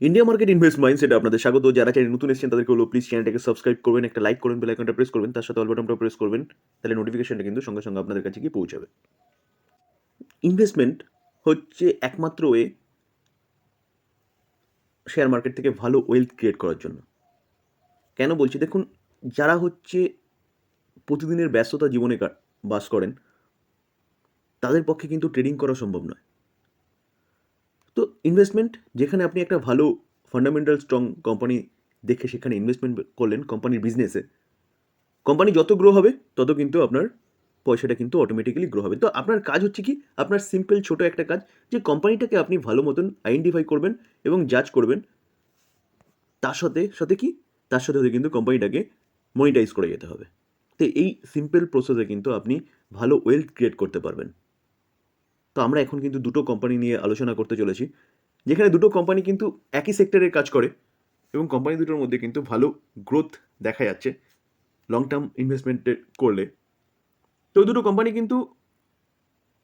India market invest মাইন্ডসেটে আপনাদের স্বাগত। যারা চ্যানেল নতুন এসেছেন, তাদেরকে হলো প্লিজ চ্যানেলটাকে সাবস্ক্রাইব করবেন, একটা লাইক করবেন বেল আইকনটা প্রেস করবেন, তার সাথে অল বাটনটা প্রেস করবেন, তাহলে নোটিফিকেশনটা কিন্তু সঙ্গে সঙ্গে আপনাদের কাছে গিয়ে পৌঁছাবে। ইনভেস্টমেন্ট হচ্ছে একমাত্র ওয়ে শেয়ার মার্কেট থেকে ভালো ওয়েলথ ক্রিয়েট করার জন্য। কেন বলছি? দেখুন, যারা হচ্ছে প্রতিদিনের ব্যস্ততা জীবনে বাস করেন, তাদের পক্ষে কিন্তু ট্রেডিং করা সম্ভব নয়। তো ইনভেস্টমেন্ট যেখানে আপনি একটা ভালো ফান্ডামেন্টাল স্ট্রং কোম্পানি দেখে সেখানে ইনভেস্টমেন্ট করলেন কোম্পানির বিজনেসে কোম্পানি যত গ্রো হবে, তত কিন্তু আপনার পয়সাটা কিন্তু অটোমেটিক্যালি গ্রো হবে। তো আপনার কাজ হচ্ছে কি, আপনার সিম্পল ছোট একটা কাজ, যে কোম্পানিটাকে আপনি ভালো মতন আইডেন্টিফাই করবেন এবং জাজ করবেন। তার সাথে সাথে কি, তার সাথে সাথে কিন্তু কোম্পানিটাকে মনিটাইজ করে যেতে হবে। তো এই সিম্পল প্রসেসে কিন্তু আপনি ভালো ওয়েলথ ক্রিয়েট করতে পারবেন। তো আমরা এখন কিন্তু দুটো কোম্পানি নিয়ে আলোচনা করতে চলেছি। যেখানে দুটো কোম্পানি কিন্তু একই সেক্টরের কাজ করে এবং কোম্পানি দুটোর মধ্যে কিন্তু ভালো গ্রোথ দেখা যাচ্ছে লং টার্ম ইনভেস্টমেন্টে করলে। তো দুটো কোম্পানি কিন্তু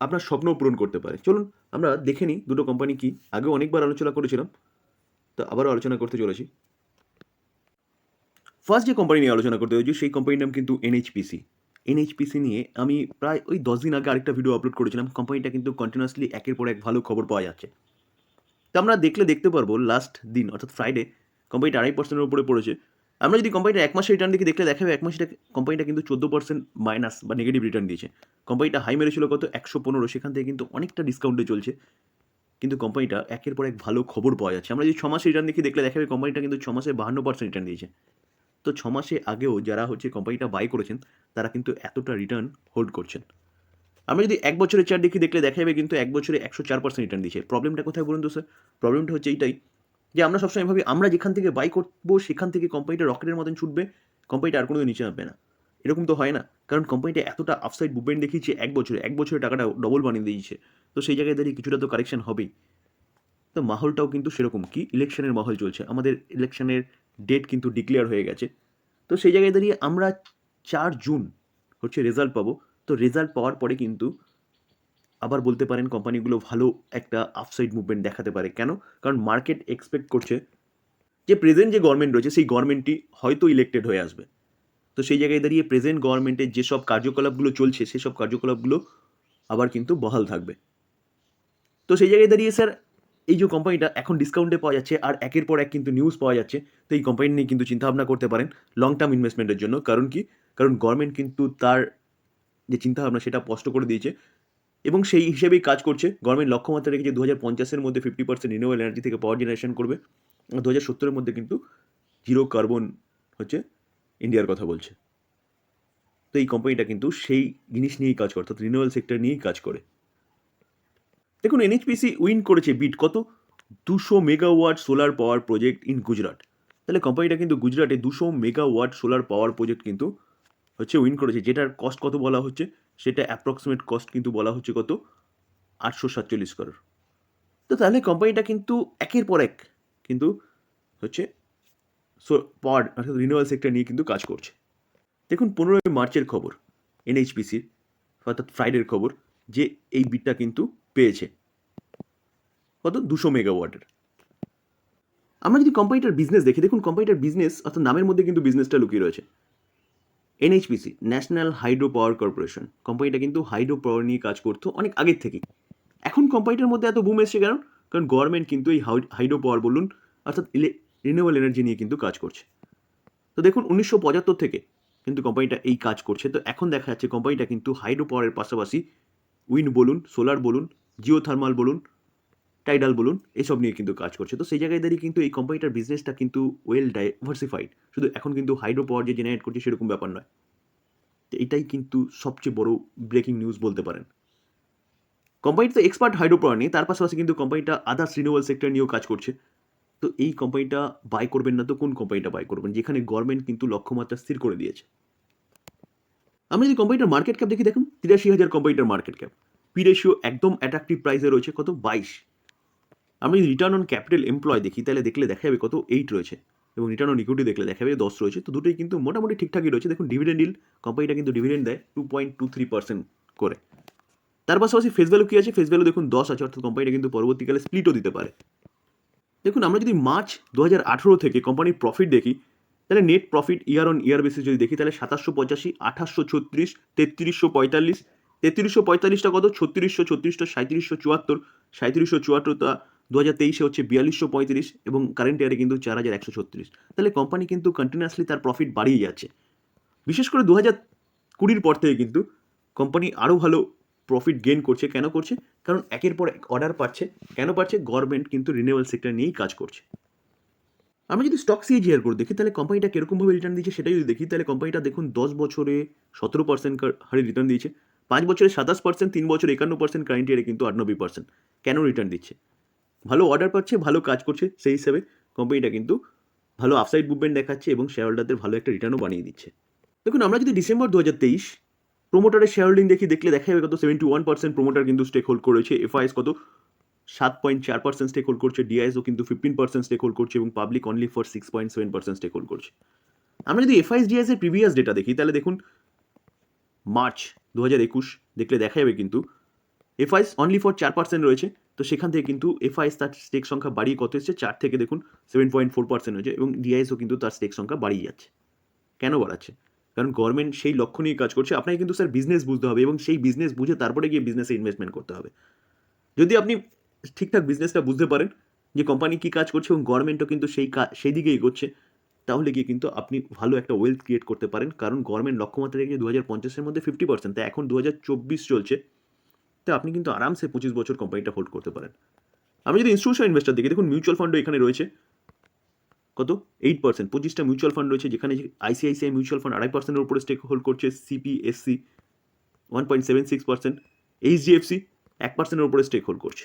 আপনার স্বপ্ন পূরণ করতে পারে। চলুন আমরা দেখে নিই দুটো কোম্পানি কি। আগেও অনেকবার আলোচনা করেছিলাম, তো আবারও আলোচনা করতে চলেছি। ফার্স্ট যে কোম্পানি নিয়ে আলোচনা করতে হয়েছি সেই কোম্পানির নাম কিন্তু এনএইচপিসি এনএইচপিসি নিয়ে আমি প্রায় ওই দশ দিন আগে আরেকটা ভিডিও আপলোড করেছিলাম। কোম্পানিটা কিন্তু কন্টিনিউয়াসলি একের পর এক ভালো খবর পাওয়া যাচ্ছে। তো আমরা দেখলে দেখতে পারব লাস্ট দিন, অর্থাৎ ফ্রাইডে কোম্পানিটা আড়াই পার্সেন্টের উপরে পড়েছে। আমরা যদি কোম্পানিটা এক মাসের রিটার্ন দিকে দেখলে দেখাবে, এক মাসে কোম্পানিটা কিন্তু চোদ্দ পার্সেন্ট মাইনাস বা নেগেটিভ রিটার্ন দিয়েছে। কোম্পানিটা হাই মেরেছিল কত? একশো পনেরো। সেখান থেকে কিন্তু অনেকটা ডিসকাউন্টে চলছে। কিন্তু কোম্পানিটা একের পর এক ভালো খবর পাওয়া যাচ্ছে। আমরা যদি ছ রিটার্ন দেখি দেখলে দেখাবে কোম্পানিটা কিন্তু ছ মাসে বাহান্ন পার্সেন্ট রিটার্ন দিয়েছে। তো ছ মাসে আগেও যারা হচ্ছে কোম্পানিটা বাই করেছেন, তারা কিন্তু এতটা রিটার্ন হোল্ড করছেন। আমরা যদি এক বছরের চার দেখি, দেখলে দেখা যাবে কিন্তু এক বছরে একশো চার পার্সেন্ট রিটার্ন দিয়েছে। প্রবলেমটা কোথায় বলুন তো স্যার প্রবলেমটা হচ্ছে এইটাই যে আমরা সবসময় ভাবি, আমরা যেখান থেকে বাই করব, সেখান থেকে কোম্পানিটা রকেটের মতন ছুটবে কোম্পানিটা আর কোনো নিচে নামবে না। এরকম তো হয় না, কারণ কোম্পানিটা এতটা আফসাইড মুভমেন্ট দেখিয়েছে এক বছরে এক বছরে টাকাটা ডবল বানিয়ে দিয়েছে। তো সেই জায়গায় দাঁড়িয়ে কিছুটা তো কারেকশন হবেই। তো মাহলটাও কিন্তু সেরকম, কি? ইলেকশনের মাহল চলছে। আমাদের ইলেকশনের ডেট কিন্তু ডিক্লেয়ার হয়ে গেছে। তো সেই জায়গায় দাঁড়িয়ে আমরা চার জুন হচ্ছে রেজাল্ট পাবো। তো রেজাল্ট পাওয়ার পরে কিন্তু আবার বলতে পারেন কোম্পানিগুলো ভালো একটা আপসাইড মুভমেন্ট দেখাতে পারে। কেন? কারণ মার্কেট এক্সপেক্ট করছে যে প্রেজেন্ট যে গভর্নমেন্ট রয়েছে, সেই গভর্নমেন্টটি হয়তো ইলেক্টেড হয়ে আসবে। তো সেই জায়গায় দাঁড়িয়ে প্রেজেন্ট গভর্নমেন্টের যেসব কার্যকলাপগুলো চলছে, সেসব কার্যকলাপগুলো আবার কিন্তু বহাল থাকবে। তো সেই জায়গায় দাঁড়িয়ে স্যার এই যে কোম্পানিটা এখন ডিসকাউন্টে পাওয়া যাচ্ছে আর একের পর এক কিন্তু নিউজ পাওয়া যাচ্ছে, তো এই কোম্পানি নিয়ে কিন্তু চিন্তাভাবনা করতে পারেন লং টার্ম ইনভেস্টমেন্টের জন্য। কারণ কি? কারণ গভর্নমেন্ট কিন্তু তার যে চিন্তাভাবনা, সেটা স্পষ্ট করে দিয়েছে এবং সেই হিসেবেই কাজ করছে। গভর্নমেন্ট লক্ষ্যমাত্রা রেখেছে দু হাজার পঞ্চাশের মধ্যে ফিফটি পার্সেন্ট রিনিউয়েবল এনার্জি থেকে পাওয়ার জেনারেশন করবে। দু হাজার সত্তরের মধ্যে কিন্তু জিরো কার্বন হচ্ছে ইন্ডিয়ার কথা বলছে। তো এই কোম্পানিটা কিন্তু সেই জিনিস নিয়েই কাজ করে, অর্থাৎ রিনিউয়েবল সেক্টর নিয়েই কাজ করে। দেখুন এনএইচপিসি উইন করেছে বিট কত? দুশো megawatt solar power project in Gujarat তাহলে কোম্পানিটা কিন্তু গুজরাটে দুশো মেগাওয়াট সোলার পাওয়ার প্রজেক্ট কিন্তু হচ্ছে উইন করেছে। যেটার কস্ট কত বলা হচ্ছে? সেটা অ্যাপ্রক্সিমেট কস্ট কিন্তু বলা হচ্ছে কত? আটশো সাতচল্লিশ করোড় তো তাহলে কোম্পানিটা কিন্তু একের পর এক কিন্তু হচ্ছে সো পাওয়ার অর্থাৎ রিনিউয়াল সেক্টর নিয়ে কিন্তু কাজ করছে। দেখুন, পনেরোই মার্চের খবর এনএইচপিসির অর্থাৎ ফ্রাইডের খবর, যে এই বিটটা কিন্তু পেয়েছে। কত? দুশো মেগাওয়াটের। আমরা যদি কোম্পানিটার বিজনেস দেখি, দেখুন কোম্পানিটার বিজনেস অর্থাৎ নামের মধ্যে কিন্তু বিজনেসটা লুকিয়ে রয়েছে। NHPC national hydro power corporation কোম্পানিটা কিন্তু হাইড্রো পাওয়ার নিয়ে কাজ করতো অনেক আগের থেকেই। এখন কোম্পানিটার মধ্যে এত বুম এসছে কেন? কারণ গভর্নমেন্ট কিন্তু এই হাইড্রো পাওয়ার বলুন, অর্থাৎ রিনিউয়েবল এনার্জি নিয়ে কিন্তু কাজ করছে। তো দেখুন, উনিশশো পঁচাত্তর থেকে কিন্তু কোম্পানিটা এই কাজ করছে। তো এখন দেখা যাচ্ছে কোম্পানিটা কিন্তু হাইড্রো পাওয়ারের পাশাপাশি উইন্ড বলুন সোলার বলুন জিও থার্মাল বলুন টাইডাল বলুন, এসব নিয়ে কিন্তু কাজ করছে। তো সেই জায়গায় দাঁড়িয়ে কিন্তু এই কোম্পানিটার বিজনেসটা কিন্তু ওয়েল ডাইভার্সিফাইড শুধু এখন কিন্তু হাইড্রো পাওয়ার যে জেনারেট করছে সেরকম ব্যাপার নয়। তো এটাই কিন্তু সবচেয়ে বড় ব্রেকিং নিউজ বলতে পারেন। কোম্পানিটা তো এক্সপার্ট হাইড্রো পাওয়ার নেই, তার পাশাপাশি কিন্তু কোম্পানিটা আদার্স রিনিউয়াল সেক্টর নিয়েও কাজ করছে। তো এই কোম্পানিটা বাই করবেন না তো কোন কোম্পানিটা বাই করবেন? যেখানে গভর্নমেন্ট কিন্তু লক্ষ্যমাত্রা স্থির করে দিয়েছে। আমরা যদি কোম্পানিটার মার্কেট ক্যাপ দেখি, দেখুন, তিরাশি হাজার কোম্পানিটার মার্কেট ক্যাপ পি রেশিও একদম অ্যাট্রাকটিভ প্রাইসে রয়েছে কত? বাইশ। আমি যদি রিটার্ন অন ক্যাপিটাল এমপ্লয় দেখি, তাহলে দেখলে দেখা যাবে কত? এইট রয়েছে। এবং রিটার্ন অন ইকুইটি দেখলে দেখা যাবে দশ রয়েছে। তো দুটোই কিন্তু মোটামুটি ঠিকঠাকই রয়েছে। দেখুন ডিভিডেন্ড ডিল কোম্পানিটা কিন্তু ডিভিডেন্ড দেয় two point two three percent করে। তার পাশাপাশি ফেস ভ্যালু কী আছে? ফেস ভ্যালু দেখুন, দশ আছে। অর্থাৎ কোম্পানিটা কিন্তু পরবর্তীকালে স্প্লিটও দিতে পারে। দেখুন, আমরা যদি মার্চ দু হাজার আঠেরো থেকে কোম্পানির প্রফিট দেখি, তাহলে net profit year on year basis যদি দেখি, তাহলে সাতাশশো পঁচাশি, আঠাশশো ছত্রিশ, তেত্রিশশো পঁয়তাল্লিশ তেত্রিশশো পঁয়তাল্লিশটা কত? ছত্রিশশো, ছত্রিশটা সাঁত্রিশশো চুয়াত্তর। সাঁত্রিশশো চুয়াত্তরটা দু হাজার তেইশে হচ্ছে বিয়াল্লিশশো পঁয়ত্রিশ এবং কারেন্ট ইয়ারে কিন্তু চার হাজার একশো ছত্রিশ। তাহলে কোম্পানি কিন্তু কন্টিনিউয়াসলি তার প্রফিট বাড়িয়ে যাচ্ছে। বিশেষ করে দু হাজার কুড়ির পর থেকে কিন্তু কোম্পানি আরও ভালো প্রফিট গেইন করছে। কেন করছে? কারণ একের পর এক অর্ডার পাচ্ছে। কেন পাচ্ছে? গভর্নমেন্ট কিন্তু রিনিউয়াল সেক্টর নিয়েই কাজ করছে। আমি যদি স্টক সিএজিআর করে দেখি, তাহলে কোম্পানিটা কীরকমভাবে রিটার্ন দিচ্ছে সেটাই যদি দেখি, তাহলে কোম্পানিটা দেখুন দশ বছরে সতেরো পার্সেন্ট হারে রিটার্ন দিয়েছে। পাঁচ বছরে সাতাশ পার্সেন্ট তিন বছর একান্ন পার্সেন্ট কারেন্ট ইয়ারে কিন্তু আটানব্বই পার্সেন্ট কেন রিটার্ন দিচ্ছে? ভালো অর্ডার পাচ্ছে, ভালো কাজ করছে, সেই হিসাবে কোম্পানিটা কিন্তু ভালো আপসাইড মুভমেন্ট দেখাচ্ছে এবং শেয়ার হোল্ডারদের ভালো একটা রিটার্নও বানিয়ে দিচ্ছে। দেখুন, আমরা যদি ডিসেম্বর দু হাজার তেইশ প্রোমোটারের শেয়ার হোল্ডিং দেখি, দেখলে দেখা যাবে কত সেভেন্টি ওয়ান পার্সেন্ট প্রোমোটার কিন্তু স্টেক হোল্ড করেছে এফআইএস কত সাত পয়েন্ট চার পার্সেন্ট স্টেক হোল্ড করছে ডিআইএসও কিন্তু ফিফটিন পার্সেন্ট স্টেক হোল্ড করছে এবং public only for six point seven percent stake hold করছে। আমরা যদি এফআইএস ডিআইএস এর প্রিভিয়াস ডেটা দেখি, তাহলে দেখুন মার্চ দু হাজার একুশ দেখলে দেখা যাবে কিন্তু এফআইএস অনলি ফর চার পার্সেন্ট রয়েছে। তো সেখান থেকে কিন্তু এফআইএস তার স্টেক সংখ্যা বাড়িয়ে কত এসেছে? চার থেকে দেখুন সেভেন পয়েন্ট ফোর পার্সেন্ট হয়েছে এবং ডিআইএসও কিন্তু তার স্টেক সংখ্যা বাড়িয়ে যাচ্ছে। কেন বাড়াচ্ছে? কারণ গভর্নমেন্ট সেই লক্ষ্য নিয়ে কাজ করছে। আপনাকে কিন্তু স্যার বিজনেস বুঝতে হবে এবং সেই বিজনেস বুঝে তারপরে গিয়ে বিজনেসে ইনভেস্টমেন্ট করতে হবে। যদি আপনি ঠিকঠাক বিজনেসটা বুঝতে পারেন যে কোম্পানি কী কাজ করছে এবং গভর্নমেন্টও কিন্তু সেই কাজ সেই দিকে এগোচ্ছে তাহলে গিয়ে কিন্তু আপনি ভালো একটা ওয়েলথ ক্রিয়েট করতে পারেন। কারণ গভর্নমেন্ট লক্ষ্যমাত্রা রেখেছে দু হাজার পঞ্চাশের মধ্যে ফিফটি পার্সেন্ট তাই এখন দু হাজার চব্বিশ চলছে। তো আপনি কিন্তু আরামসে পঁচিশ বছর কোম্পানিটা হোল্ড করতে পারেন। আমি যদি ইনস্টিটিউশন ইনভেস্টার দেখি, দেখুন মিউচুয়াল ফান্ডও এখানে রয়েছে। কত? এইট পার্সেন্ট পঁচিশটা মিউচুয়াল ফান্ড রয়েছে, যেখানে আইসিআইসিআই মিউচুয়াল ফান্ড আড়াই পার্সেন্টের উপরে স্টেক হোল্ড করছে CPSC one point seven six percent HDFC এক পার্সেন্টের উপরে স্টেক হোল্ড করছে।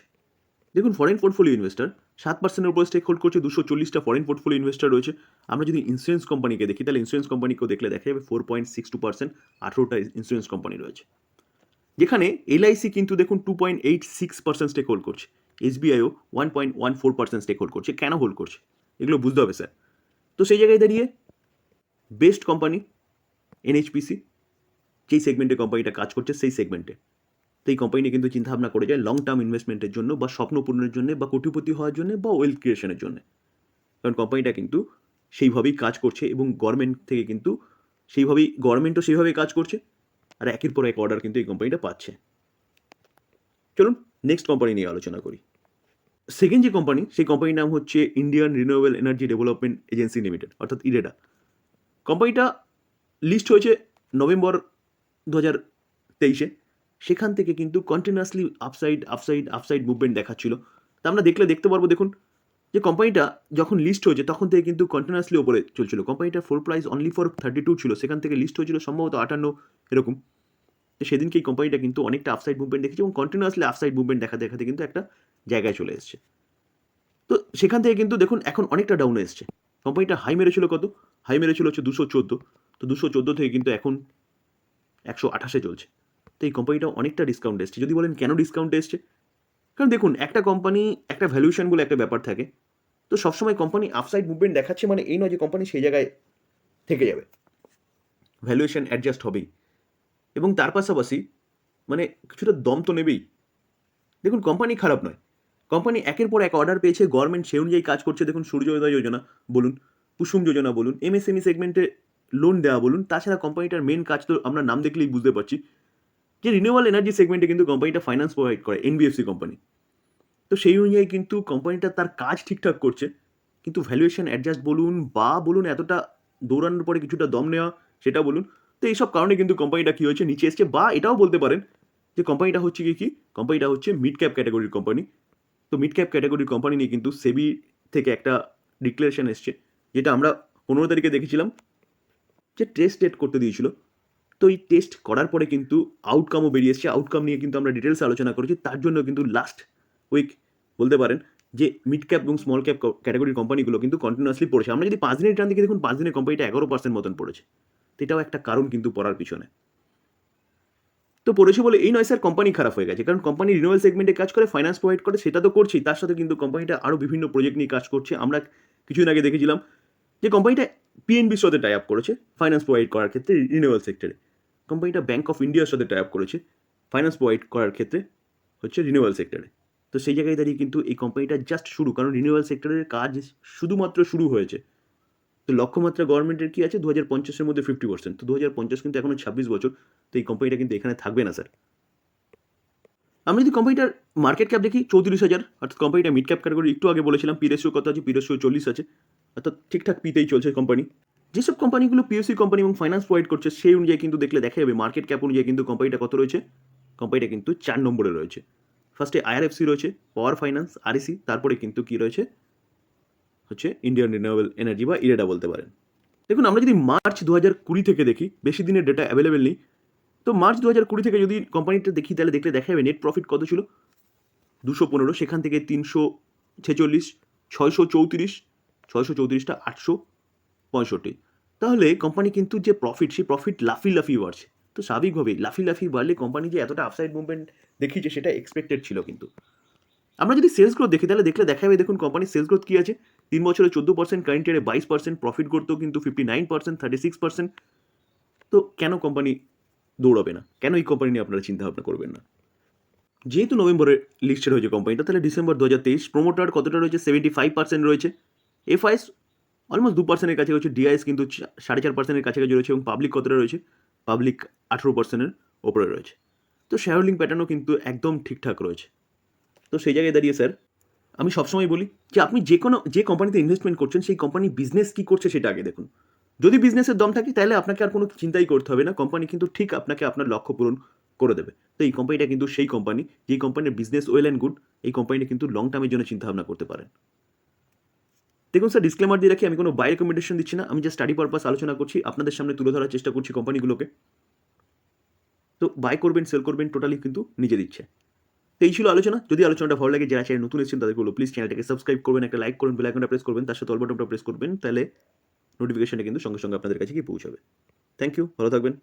দেখুন ফরেন পোর্টফোলিও ইনভেস্টার সাত পার্সেন্টের উপরে স্টেক হোল্ড করছে, দুশো চল্লিশটা ফরেন পোর্টফোলিও ইনভেস্টার রয়েছে। আমরা যদি ইন্স্যুরেন্স কোম্পানিকে দেখি, তাহলে ইন্স্যুরেন্স কোম্পানিকেও দেখলে দেখা যাবে four point six two percent আঠেরোটা ইন্স্যুরেন্স কোম্পানি রয়েছে। যেখানে এলআইসি কিন্তু দেখুন two point eight six percent stake hold করছে এসবিআইও one point one four percent stake hold করছে। কেন হোল্ড করছে? এগুলো বুঝতে হবে, স্যার। তো সেই জায়গায় দাঁড়িয়ে বেস্ট কোম্পানি এনএইচপিসি যেই সেগমেন্টে কোম্পানিটা কাজ করছে, সেই সেগমেন্টে তো এই কোম্পানি কিন্তু চিন্তাভাবনা করে যায় লং টার্ম ইনভেস্টমেন্টের জন্য বা স্বপ্ন পূরণের জন্য বা কোটিপতি হওয়ার জন্য বা ওয়েলথ ক্রিয়েশনের জন্য। কারণ কোম্পানিটা কিন্তু সেইভাবেই কাজ করছে এবং গভর্নমেন্ট থেকে কিন্তু সেইভাবেই গভর্নমেন্টও সেইভাবেই কাজ করছে আর একের পর এক অর্ডার কিন্তু এই কোম্পানিটা পাচ্ছে। চলুন নেক্সট কোম্পানি নিয়ে আলোচনা করি। সেকেন্ড যে কোম্পানি সেই কোম্পানির নাম হচ্ছে Indian Renewable Energy Development Agency Limited অর্থাৎ ইরেডা কোম্পানিটা লিস্ট হয়েছে নভেম্বর দু হাজার তেইশে। সেখান থেকে কিন্তু continuously upside upside upside movement দেখাচ্ছিল। তা আমরা দেখলে দেখতে পারব, দেখুন, যে কোম্পানিটা যখন লিস্ট হয়েছে, তখন থেকে কিন্তু কন্টিনিউয়াসলি ওপরে চলছিল। কোম্পানিটার for price only for thirty two ছিল, সেখান থেকে লিস্ট হয়েছিল সম্ভবত আটান্ন এরকম। তো সেদিনকে এই কোম্পানিটা কিন্তু অনেকটা আপসাইড মুভমেন্ট দেখেছে এবং কন্টিনিউয়াসলি আপসাইড মুভমেন্ট দেখা দেখাতে কিন্তু একটা জায়গায় চলে এসছে। তো সেখান থেকে কিন্তু দেখুন, এখন অনেকটা ডাউনে এসছে। কোম্পানিটা হাই মেরেছিল কত? হাই মেরেছিল হচ্ছে দুশো চোদ্দ। তো দুশো চোদ্দ থেকে কিন্তু এখন একশো আঠাশে চলছে। তো এই কোম্পানিটা অনেকটা ডিসকাউন্ট এসছে। যদি বলেন কেন ডিসকাউন্ট এসছে? কারণ দেখুন, একটা কোম্পানি একটা ভ্যালুয়েশন বলে একটা ব্যাপার থাকে। তো সবসময় কোম্পানি আপসাইড মুভমেন্ট দেখাচ্ছে মানে এই নয় যে কোম্পানি সেই জায়গায় থেকে যাবে। ভ্যালুয়েশন অ্যাডজাস্ট হবেই। এবং তার পাশাপাশি মানে কিছুটা দম তো নেবেই। দেখুন কোম্পানি খারাপ নয়। কোম্পানি একের পর এক অর্ডার পেয়েছে গভর্নমেন্ট সেই অনুযায়ী কাজ করছে। দেখুন সূর্যোদয় যোজনা বলুন, কুসুম যোজনা বলুন এমএসএমই সেগমেন্টে লোন দেওয়া বলুন, তাছাড়া কোম্পানিটার মেন কাজ তো আমরা নাম দেখলেই বুঝতে পারছি। যে রিনিউয়েবল এনার্জি সেগমেন্টে কিন্তু কোম্পানিটা ফাইন্যান্স প্রোভাইড করে এনবিএফসি কোম্পানি তো সেই অনুযায়ী কিন্তু কোম্পানিটা তার কাজ ঠিকঠাক করছে, কিন্তু ভ্যালুয়েশন অ্যাডজাস্ট বলুন বা বলুন এতটা দৌড়ানোর পরে কিছুটা দম নেওয়া, সেটা বলুন, তো এইসব কারণে কিন্তু কোম্পানিটা কী হয়েছে, নিচে এসছে বা এটাও বলতে পারেন যে কোম্পানিটা হচ্ছে কি কি কোম্পানিটা হচ্ছে মিড ক্যাপ ক্যাটাগরির কোম্পানি তো মিড ক্যাপ ক্যাটাগরির কোম্পানি নিয়ে কিন্তু সেবি থেকে একটা ডিক্লারেশন এসছে, যেটা আমরা পনেরো তারিখে দেখেছিলাম, যে টেস্ট ডেট করতে দিয়েছিল। তো এই টেস্ট করার পরে কিন্তু আউটকামও বেরিয়ে এসছে। আউটকাম নিয়ে কিন্তু আমরা ডিটেলসে আলোচনা করেছি। তার জন্য কিন্তু লাস্ট উইক বলতে পারেন যে মিড ক্যাপ এবং স্মল ক্যাপ ক্যাটাগরির কোম্পানিগুলো কিন্তু কন্টিনিউয়াসলি পড়েছে। আমরা যদি পাঁচ দিনের টান দিকে দেখুন পাঁচ দিনের কোম্পানিটা এগারো পার্সেন্ট মতন পড়েছে। তো এটাও একটা কারণ কিন্তু পড়ার পিছনে। তো পড়েছে বলে এই নয় স্যার কোম্পানি খারাপ হয়ে গেছে। কারণ কোম্পানি রিনিউয়াল সেগমেন্টে কাজ করে ফাইন্যান্স প্রোভাইড করে, সেটা তো করছেই। তার সাথে কিন্তু কোম্পানিটা আরও বিভিন্ন প্রজেক্ট নিয়ে কাজ করছে। আমরা কিছুদিন আগে দেখেছিলাম যে কোম্পানিটা পিএনবির সাথে টাই আপ করেছে ফাইন্যান্স প্রোভাইড করার ক্ষেত্রে রিনিউয়াল সেক্টরে কোম্পানিটা ব্যাঙ্ক অফ ইন্ডিয়ার সাথে টাই আপ করেছে। ফাইন্যান্স প্রোভাইড করার ক্ষেত্রে হচ্ছে রিনিউয়াল সেক্টরে তো সেই জায়গায় দাঁড়িয়ে কিন্তু এই কোম্পানিটা জাস্ট শুরু, কারণ রিনিউয়াল সেক্টরের কাজ শুধুমাত্র শুরু হয়েছে। তো লক্ষ্যমাত্রা গভর্নমেন্টের কি আছে? দু হাজার পঞ্চাশের মধ্যে ফিফটি পার্সেন্ট তো দু হাজার পঞ্চাশ কিন্তু এখনও ছাব্বিশ বছর। তো এই কোম্পানিটা কিন্তু এখানে থাকবে না স্যার আমরা যদি কোম্পানিটার মার্কেট ক্যাপ দেখি, চৌত্রিশ হাজার। অর্থাৎ কোম্পানিটা মিড ক্যাপ ক্যাটাগরি একটু আগে বলেছিলাম পিরেশিও কত আছে পিরেশিও চল্লিশ আছে। অর্থাৎ ঠিকঠাক পিতেই চলছে কোম্পানি। যেসব কোম্পানিগুলো পিএসসি কোম্পানি এবং ফাইন্যান্স প্রোভাইড করছে, সেই অনুযায়ী কিন্তু দেখলে দেখা যাবে। মার্কেট ক্যাপ অনুযায়ী কিন্তু কোম্পানিটা কত রয়েছে? কোম্পানিটা কিন্তু চার নম্বরে রয়েছে। ফার্স্টে আইআরএফসি রয়েছে পাওয়ার ফাইন্যান্স আরইসি তারপরে কিন্তু কি রয়েছে? হচ্ছে ইন্ডিয়ান রিনিউয়েবল এনার্জি বা ইরেডা বলতে পারেন। দেখুন, আমরা যদি মার্চ দু হাজার কুড়ি থেকে দেখি, বেশি দিনের ডেটা অ্যাভেলেবেল নেই, তো মার্চ দু হাজার কুড়ি থেকে যদি কোম্পানিটা দেখি, তাহলে দেখলে দেখা যাবে নেট প্রফিট কত ছিল? দুশো পনেরো, সেখান থেকে তিনশো ছেচল্লিশ, ছয়শো চৌত্রিশ, ছয়শো চৌত্রিশটা আটশো পঁয়ষট্টি। তাহলে কোম্পানি কিন্তু যে প্রফিট সেই প্রফিট লাফি লাফি বাড়ছে। তো স্বাভাবিকভাবেই লাফি লাফি বাড়লে কোম্পানি যে এতটা আপসাইড মুভমেন্ট দেখিয়েছে, সেটা এক্সপেক্টেড ছিল কিন্তু। আমরা যদি সেলস গ্রোথ দেখি, তাহলে দেখলে দেখা যাবে দেখুন কোম্পানির সেলস গ্রোথ কী আছে? তিন বছরে চোদ্দ পার্সেন্ট কারেন্ট ইয়ারে বাইশ পার্সেন্ট প্রফিট করতো কিন্তু fifty nine percent thirty six percent তো কেন কোম্পানি দৌড়াবে না? কেন এই কোম্পানি নিয়ে আপনারা চিন্তা ভাবনা করবেন না? যেহেতু নভেম্বরে লিস্টেড হয়েছে কোম্পানিটা তাহলে ডিসেম্বর দু হাজার তেইশ প্রোমোটার কতটা রয়েছে? সেভেন্টি ফাইভ পার্সেন্ট রয়েছে। এফআইএস অলমোস্ট দু পার্সেন্টের কাছে রয়েছে ডিআইএস কিন্তু সাড়ে চার পার্সেন্টের কাছাকাছি রয়েছে এবং পাবলিক কতটা রয়েছে? পাবলিক আঠেরো পার্সেন্টের ওপরে রয়েছে। তো শেয়ার হোল্ডিং প্যাটার্নও কিন্তু একদম ঠিকঠাক রয়েছে। তো সেই জায়গায় দাঁড়িয়ে স্যার আমি সবসময় বলি যে আপনি যে কোনো, যে কোম্পানিতে ইনভেস্টমেন্ট করছেন, সেই কোম্পানি বিজনেস কী করছে সেটা আগে দেখুন। যদি বিজনেসের দম থাকে, তাহলে আপনাকে আর কোনো চিন্তাই করতে হবে না। কোম্পানি কিন্তু ঠিক আপনাকে আপনার লক্ষ্য পূরণ করে দেবে। তো এই কোম্পানিটা কিন্তু সেই কোম্পানি যেই কোম্পানির বিজনেস ওয়েল অ্যান্ড গুড এই কোম্পানিটা কিন্তু লং টার্মের জন্য চিন্তা ভাবনা করতে পারেন। দেখুন স্যার ডিসক্লেমার দিয়ে রাখি, আমি কোনো বাই রেকমেন্ডেশন দিচ্ছি না, আমি জাস্ট স্টাডি পারপাস আলোচনা করছি, আপনাদের সামনে তুলে ধরার চেষ্টা করছি কোম্পানিগুলোকে তো বাই করবেন সেল করবেন টোটালি কিন্তু নিজে দিচ্ছে। তো এই ছিল আলোচনা, যদি আলোচনাটা ভালো লাগে, যারা চ্যানেল নতুন এসেছেন, তাদেরকে প্লিজ চ্যানেলটাকে সাবস্ক্রাইব করবেন, একটা লাইক করবেন বেল আইকনটা প্রেস করবেন, তার সাথে অল বাটনটা প্রেস করবেন, তাহলে নোটিফিকেশনটা কিন্তু সঙ্গে সঙ্গে আপনাদের কাছে গিয়ে পৌঁছাবে। থ্যাংক ইউ ভালো থাকবেন।